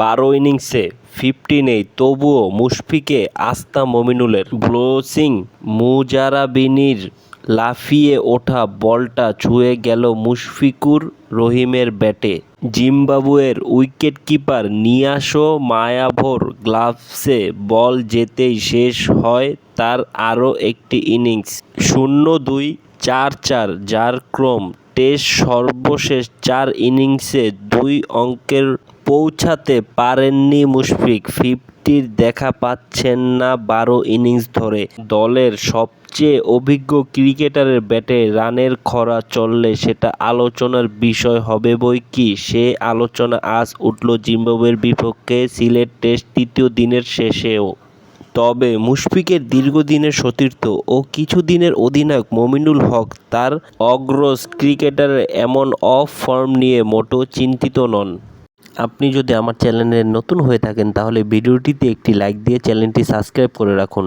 বারো ইনিংসে ফিফটি নেই তবুও মুশফিকে আস্থা মমিনুলের। ব্লোসিং মুজারাবিনির লাফিয়ে ওঠা বলটা ছুঁয়ে গেল মুশফিকুর রহিমের ব্যাটে। জিম্বাবুয়ের উইকেটকিপার নিয়াসো মায়াভোর গ্লাভসে বল যেতেই শেষ হয় তার আরও একটি ইনিংস। শূন্য দুই, চার চার যার ক্রম, টেস্ট সর্বশেষ চার ইনিংসে দুই অঙ্কের পৌঁছাতে পারেননি মুশফিক। ফিফটির দেখা পাচ্ছেন না বারো ইনিংস ধরে। দলের সবচেয়ে অভিজ্ঞ ক্রিকেটারের ব্যাটে রানের খরা চললে সেটা আলোচনার বিষয় হবে বই কি? সে আলোচনা আজ উঠল জিম্বাবুয়ের বিপক্ষে সিলেট টেস্ট তৃতীয় দিনের শেষেও। তবে মুশফিকের দীর্ঘদিনের সতীর্থ ও কিছুদিনের অধিনায়ক মমিনুল হক তার অগ্রজ ক্রিকেটারের এমন অফ ফর্ম নিয়ে মোটেও চিন্তিত নন। আপনি যদি আমার চ্যানেলে নতুন হয়ে থাকেন, তাহলে ভিডিওটিতে একটি লাইক দিয়ে চ্যানেলটি সাবস্ক্রাইব করে রাখুন।